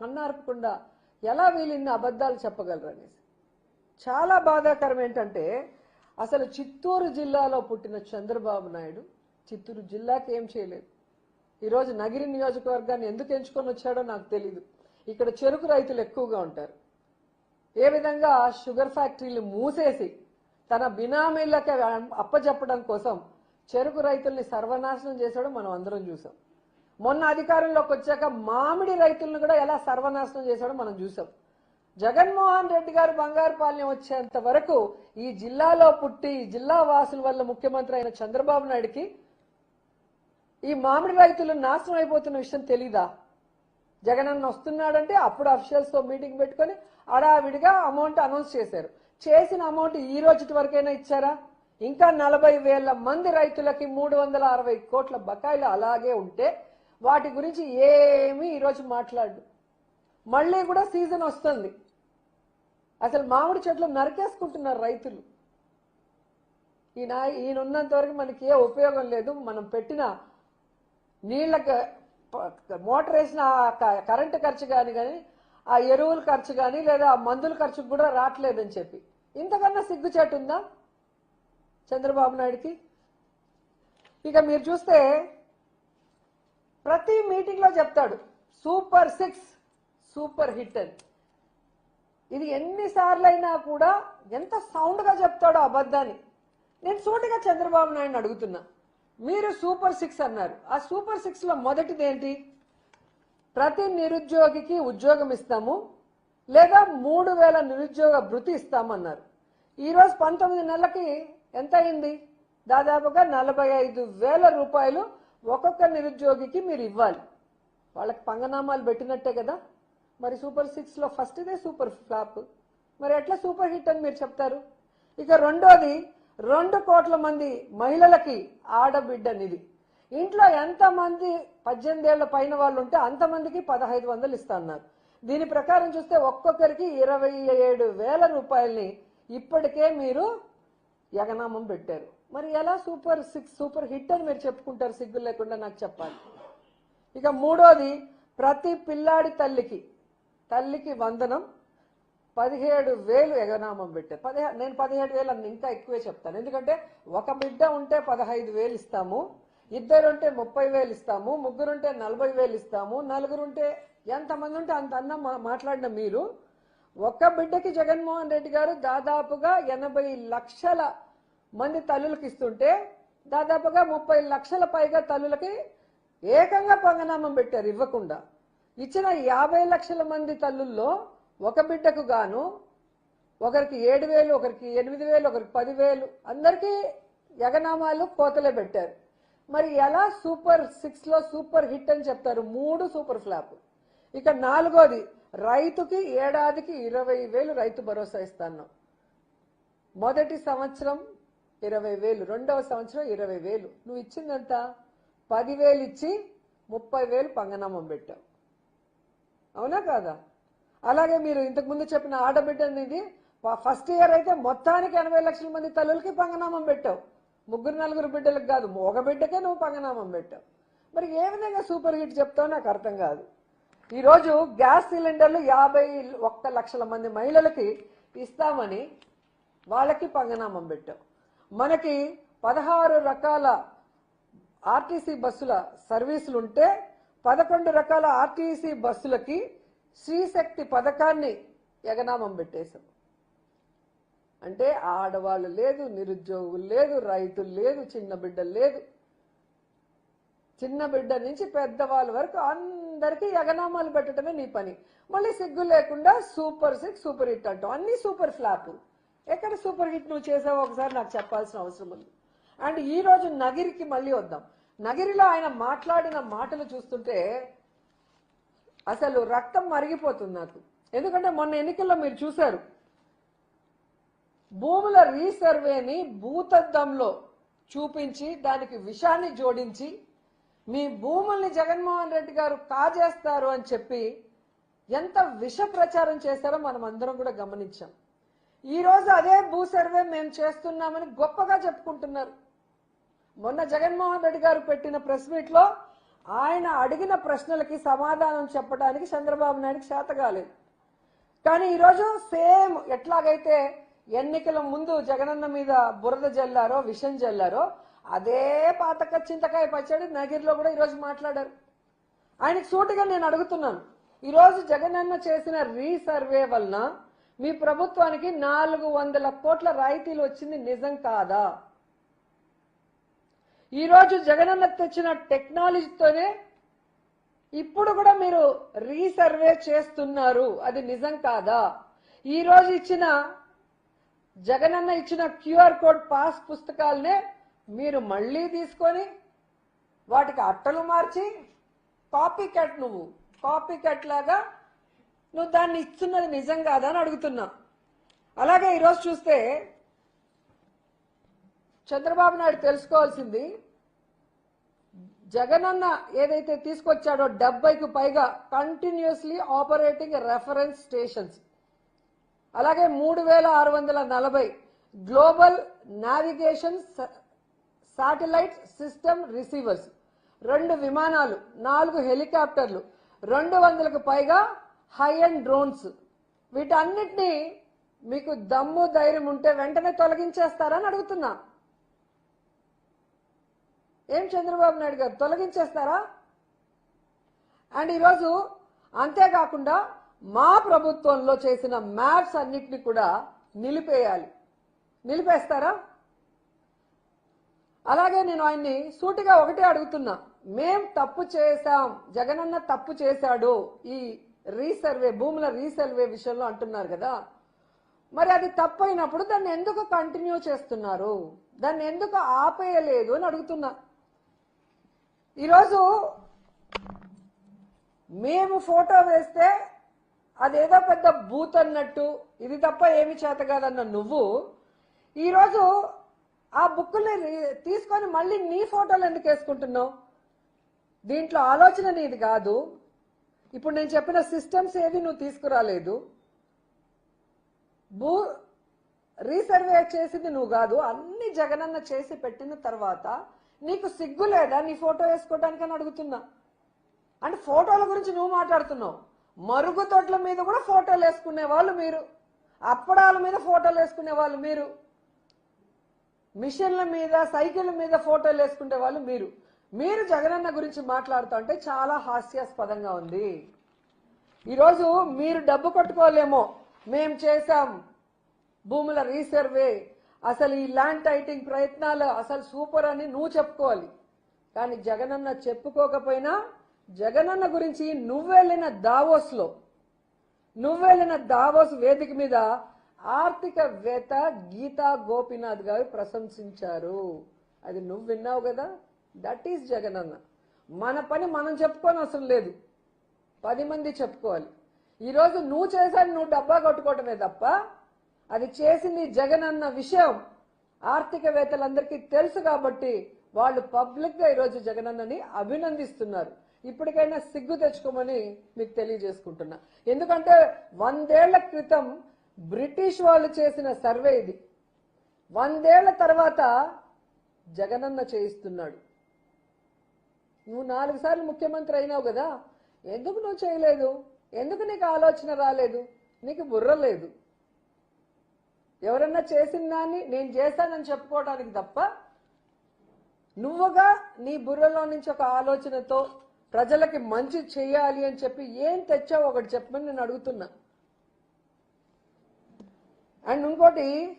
కన్నార్పకుండా ఎలా వీళ్ళు ఇన్ని అబద్ధాలు చెప్పగలరు అనేసి చాలా బాధాకరం ఏంటంటే అసలు చిత్తూరు జిల్లాలో పుట్టిన చంద్రబాబు నాయుడు చిత్తూరు జిల్లాకి ఏం చేయలేదు. ఈరోజు నగిరి నియోజకవర్గాన్ని ఎందుకు ఎంచుకొని వచ్చాడో నాకు తెలియదు ఇక్కడ చెరుకు రైతులు ఎక్కువగా ఉంటారు. ఏ విధంగా షుగర్ ఫ్యాక్టరీలు మూసేసి తన బినామీలకి అప్పచెప్పడం కోసం చెరుకు రైతుల్ని సర్వనాశనం చేశాడో మనం అందరం చూసాం. మొన్న అధికారంలోకి వచ్చాక మామిడి రైతులను కూడా ఎలా సర్వనాశనం చేశాడో మనం చూసాం జగన్మోహన్ రెడ్డి గారు బంగారుపాలెం వచ్చేంత వరకు ఈ జిల్లాలో పుట్టి జిల్లా వాసుల వల్ల ముఖ్యమంత్రి అయిన చంద్రబాబు నాయుడికి ఈ మామిడి రైతులు నాశనం అయిపోతున్న విషయం తెలీదా? జగన్ అన్న వస్తున్నాడంటే అప్పుడు అఫీషియల్స్తో మీటింగ్ పెట్టుకొని అడావిడిగా అమౌంట్ అనౌన్స్ చేశారు. చేసిన అమౌంట్ ఈ రోజు వరకైనా ఇచ్చారా? ఇంకా నలభై వేల మంది రైతులకి మూడు వందల అరవై కోట్ల బకాయిలు అలాగే ఉంటే వాటి గురించి ఏమీ ఈరోజు మాట్లాడు మళ్ళీ కూడా సీజన్ వస్తుంది. అసలు మామిడి చెట్లు నరికేసుకుంటున్నారు రైతులు. ఈయన ఈయన ఉన్నంత వరకు మనకి ఏ ఉపయోగం లేదు. మనం పెట్టిన నీళ్ళకి మోటార్ వేసిన క- కరెంటు ఖర్చు కానీ కానీ ఆ ఎరువుల ఖర్చు కానీ లేదా ఆ మందుల ఖర్చు కూడా రావట్లేదని చెప్పి. ఇంతకన్నా సిగ్గుచేటు ఉందా చంద్రబాబు నాయుడికి? ఇక మీరు చూస్తే ప్రతి మీటింగ్లో చెప్తాడు సూపర్ సిక్స్ సూపర్ హిట్ అని. ఇది ఎన్నిసార్లు అయినా కూడా ఎంత సౌండ్గా చెప్తాడో అబద్ధాన్ని. నేను సూటిగా చంద్రబాబు నాయుడు అడుగుతున్నా మీరు సూపర్ సిక్స్ అన్నారు. ఆ సూపర్ సిక్స్లో మొదటిది ఏంటి? ప్రతి నిరుద్యోగికి ఉద్యోగం ఇస్తాము లేదా మూడు వేల నిరుద్యోగ భృతి ఇస్తామన్నారు. ఈరోజు పంతొమ్మిది నెలలకి ఎంత అయింది? దాదాపుగా నలభై ఐదు వేల రూపాయలు ఒక్కొక్క నిరుద్యోగికి మీరు ఇవ్వాలి. వాళ్ళకి పంగనామాలు పెట్టినట్టే కదా. మరి సూపర్ సిక్స్లో ఫస్ట్దే ఫస్ట్ ఇదే సూపర్ ఫ్లాప్. మరి ఎట్లా సూపర్ హిట్ అని మీరు చెప్తారు? ఇక రెండోది రెండు కోట్ల మంది మహిళలకి ఆడబిడ్డనిది ఇంట్లో ఎంతమంది పద్దెనిమిది ఏళ్ళ పైన వాళ్ళు ఉంటే అంతమందికి పదహైదు వందలు ఇస్తాన్నారు దీని ప్రకారం చూస్తే ఒక్కొక్కరికి ఇరవై ఏడు వేల రూపాయల్ని ఇప్పటికే మీరు యగనామం పెట్టారు. మరి ఎలా సూపర్ సిక్స్ సూపర్ హిట్ అని మీరు చెప్పుకుంటారు సిగ్గు లేకుండా నాకు చెప్పాలి. ఇక మూడోది ప్రతి పిల్లాడి తల్లికి తల్లికి వందనం పదిహేడు వేలు ఎగనామం పెట్టారు. పదిహే నేను పదిహేడు వేలు అన్న ఇంకా ఎక్కువే చెప్తాను. ఎందుకంటే ఒక బిడ్డ ఉంటే పదహైదు వేలు ఇస్తాము ఇద్దరుంటే ముప్పై వేలు ఇస్తాము ముగ్గురుంటే నలభై వేలు ఇస్తాము నలుగురుంటే ఎంతమంది ఉంటే అంత అన్న మా- మాట్లాడిన మీరు ఒక్క బిడ్డకి జగన్మోహన్ రెడ్డి గారు దాదాపుగా ఎనభై లక్షల మంది తల్లులకు ఇస్తుంటే దాదాపుగా ముప్పై లక్షల పైగా తల్లులకి ఏకంగా పంగనామం పెట్టారు ఇవ్వకుండా. ఇచ్చిన యాభై లక్షల మంది తల్లుల్లో ఒక బిడ్డకు గాను ఒకరికి ఏడు వేలు ఒకరికి ఎనిమిది వేలు ఒకరికి పదివేలు అందరికీ యగనామాలు కోతలే పెట్టారు. మరి ఎలా సూపర్ సిక్స్లో సూపర్ హిట్ అని చెప్తారు మూడు సూపర్ ఫ్లాప్. ఇక నాలుగోది రైతుకి ఏడాదికి ఇరవై వేలు రైతు భరోసా ఇస్తాను. మొదటి సంవత్సరం ఇరవై వేలు. రెండవ సంవత్సరం ఇరవై వేలు. నువ్వు ఇచ్చిందంత? పదివేలు ఇచ్చి ముప్పై వేలు పంగనామం పెట్టావు. అవునా కాదా? అలాగే మీరు ఇంతకు ముందు చెప్పిన ఆడబిడ్డ అనేది ఫస్ట్ ఇయర్ అయితే మొత్తానికి ఎనభై లక్షల మంది తల్లులకి పంగనామం పెట్టావు. ముగ్గురు నలుగురు బిడ్డలకు కాదు ఒక బిడ్డకే నువ్వు పంగనామం పెట్టావు. మరి ఏ విధంగా సూపర్ హిట్ చెప్తావు నాకు అర్థం కాదు. ఈరోజు గ్యాస్ సిలిండర్లు యాభై ఒక్క లక్షల మంది మహిళలకి ఇస్తామని వాళ్ళకి పంగనామం పెట్టావు. మనకి పదహారు రకాల ఆర్టీసీ బస్సుల సర్వీసులు ఉంటే పదకొండు రకాల ఆర్టీసీ బస్సులకి శ్రీశక్తి పథకాన్ని ఎగనామం పెట్టేశాం. అంటే ఆడవాళ్ళు లేదు నిరుద్యోగులు లేదు రైతులు లేదు చిన్న బిడ్డలు లేదు. చిన్న బిడ్డ నుంచి పెద్దవాళ్ళ వరకు అందరికీ ఎగనామాలు పెట్టడమే నీ పని. మళ్ళీ సిగ్గు లేకుండా సూపర్ సిక్స్ సూపర్ హిట్ అంటాం. అన్ని సూపర్ ఫ్లాపులు. ఎక్కడ సూపర్ హిట్ నువ్వు చేసావు ఒకసారి నాకు చెప్పాల్సిన అవసరం ఉంది. అండ్ ఈ రోజు నగిరికి మళ్ళీ వద్దాం. నగిరిలో ఆయన మాట్లాడిన మాటలు చూస్తుంటే అసలు రక్తం మరిగిపోతుంది నాకు. ఎందుకంటే మొన్న ఎన్నికల్లో మీరు చూశారు. భూముల రీసర్వేని భూతద్దంలో చూపించి దానికి విషాన్ని జోడించి మీ భూముల్ని జగన్మోహన్ రెడ్డి గారు కాజేస్తారు అని చెప్పి ఎంత విష ప్రచారం చేశారో మనం అందరం కూడా గమనించాం. ఈరోజు అదే భూ సర్వే మేము చేస్తున్నామని గొప్పగా చెప్పుకుంటున్నారు. మొన్న జగన్మోహన్ రెడ్డి గారు పెట్టిన ప్రెస్ మీట్లో ఆయన అడిగిన ప్రశ్నలకి సమాధానం చెప్పడానికి చంద్రబాబు నాయుడుకి చేత కాలేదు. కానీ ఈరోజు సేమ్ ఎట్లాగైతే ఎన్నికల ముందు జగనన్న మీద బురద జల్లారో విషం జల్లారో అదే పాతక చింతకాయ పచ్చడి నగిరిలో కూడా ఈరోజు మాట్లాడారు. ఆయనకి సూటిగా నేను అడుగుతున్నాను. ఈరోజు జగనన్న చేసిన రీసర్వే వలన మీ ప్రభుత్వానికి నాలుగు వందల కోట్ల రాయితీలు వచ్చింది నిజం కాదా? ఈరోజు జగనన్న తెచ్చిన టెక్నాలజీతోనే ఇప్పుడు కూడా మీరు రీసర్వే చేస్తున్నారు. అది నిజం కాదా? ఈరోజు ఇచ్చిన జగనన్న ఇచ్చిన క్యూఆర్ కోడ్ పాస్ పుస్తకాలనే మీరు మళ్ళీ తీసుకొని వాటికి అట్టలు మార్చి కాపీ కట్ నువ్వు కాపీ కట్ లాగా నువ్వు దాన్ని ఇస్తున్నది నిజం కాదా అని అడుగుతున్నా. అలాగే ఈరోజు చూస్తే చంద్రబాబు నాయుడు తెలుసుకోవాల్సింది జగనన్న ఏదైతే తీసుకొచ్చాడో డెబ్బైకి పైగా కంటిన్యూస్లీ ఆపరేటింగ్ రెఫరెన్స్ స్టేషన్స్ అలాగే మూడు వేల ఆరు వందల నలభై global navigation satellite system receivers రెండు విమానాలు నాలుగు హెలికాప్టర్లు రెండు వందలకు పైగా హై అండ్ డ్రోన్స్. వీటన్నిటినీ మీకు దమ్ము ధైర్యం ఉంటే వెంటనే తొలగించేస్తారని అడుగుతున్నా. ఏం చంద్రబాబు నాయుడు గారు? తొలగించేస్తారా? అండ్ ఈరోజు అంతేకాకుండా మా ప్రభుత్వంలో చేసిన మ్యాప్స్ అన్నిటిని కూడా నిలిపేయాలి. నిలిపేస్తారా? అలాగే నేను ఆయన్ని సూటిగా ఒకటే అడుగుతున్నా. మేం తప్పు చేశాం. జగనన్న తప్పు చేశాడు ఈ రీసర్వే భూముల రీసర్వే విషయంలో అంటున్నారు కదా. మరి అది తప్పైనప్పుడు దాన్ని ఎందుకు కంటిన్యూ చేస్తున్నారు? దాన్ని ఎందుకు ఆపేయలేదు అని అడుగుతున్నా. ఈరోజు మేము ఫోటో వేస్తే అదేదో పెద్ద బూత్ అన్నట్టు ఇది తప్ప ఏమి చేత కాదన్న నువ్వు ఈరోజు ఆ బుక్కుల్ని తీసుకొని మళ్ళీ నీ ఫోటోలు ఎందుకు వేసుకుంటున్నావు? దీంట్లో ఆలోచన నీది కాదు. ఇప్పుడు నేను చెప్పిన సిస్టమ్స్ ఏవి నువ్వు తీసుకురాలేదు? భూ రీసర్వే చేసింది నువ్వు కాదు అన్ని జగనన్న చేసి పెట్టిన తర్వాత నీకు సిగ్గు లేదా? నీ ఫోటో వేసుకోవడానికని అడుగుతున్నా. అంటే ఫోటోల గురించి నువ్వు మాట్లాడుతున్నావు. మరుగుదొడ్ల మీద కూడా ఫోటోలు వేసుకునే వాళ్ళు మీరు. అప్పడాల మీద ఫోటోలు వేసుకునే వాళ్ళు మీరు. మిషన్ల మీద సైకిళ్ళ మీద ఫోటోలు వేసుకునే వాళ్ళు మీరు. మీరు జగనన్న గురించి మాట్లాడుతుంటే చాలా హాస్యాస్పదంగా ఉంది. ఈరోజు మీరు డబ్బు కొట్టుకోలేమో మేం చేశాం భూముల రీసర్వే. అసలు ఈ ల్యాండ్ టైటింగ్ ప్రయత్నాలు అసలు సూపర్ అని నువ్వు చెప్పుకోవాలి. కానీ జగనన్న చెప్పుకోకపోయినా జగనన్న గురించి నువ్వెళ్ళిన దావోస్లో నువ్వెళ్ళిన దావోస్ వేదిక మీద ఆర్థికవేత్త గీతా గోపీనాథ్ గారు ప్రశంసించారు. అది నువ్వు విన్నావు కదా? దట్ ఈస్ అన్న మన పని మనం చెప్పుకొని అవసరం లేదు. పది మంది చెప్పుకోవాలి. ఈరోజు నువ్వు చేశాను నువ్వు డబ్బా కొట్టుకోవటమే తప్ప అది చేసింది జగన్ అన్న విషయం ఆర్థికవేత్తలందరికీ తెలుసు కాబట్టి వాళ్ళు పబ్లిక్గా ఈరోజు జగనన్నని అభినందిస్తున్నారు. ఇప్పటికైనా సిగ్గు తెచ్చుకోమని మీకు తెలియజేసుకుంటున్నా. ఎందుకంటే వందేళ్ళ క్రితం బ్రిటిష్ వాళ్ళు చేసిన సర్వే ఇది. వందేళ్ళ తర్వాత జగనన్న చేయిస్తున్నాడు. నువ్వు నాలుగు సార్లు ముఖ్యమంత్రి అయినావు కదా. ఎందుకు నువ్వు చేయలేదు? ఎందుకు నీకు ఆలోచన రాలేదు? నీకు బుర్ర లేదు. ఎవరన్నా చేసిన దాన్ని నేను చేశానని చెప్పుకోవడానికి తప్ప నువ్వుగా నీ బుర్రలో నుంచి ఒక ఆలోచనతో ప్రజలకి మంచి చేయాలి అని చెప్పి ఏం తెచ్చావు ఒకటి చెప్పమని నేను అడుగుతున్నా. అండ్ ఇంకోటి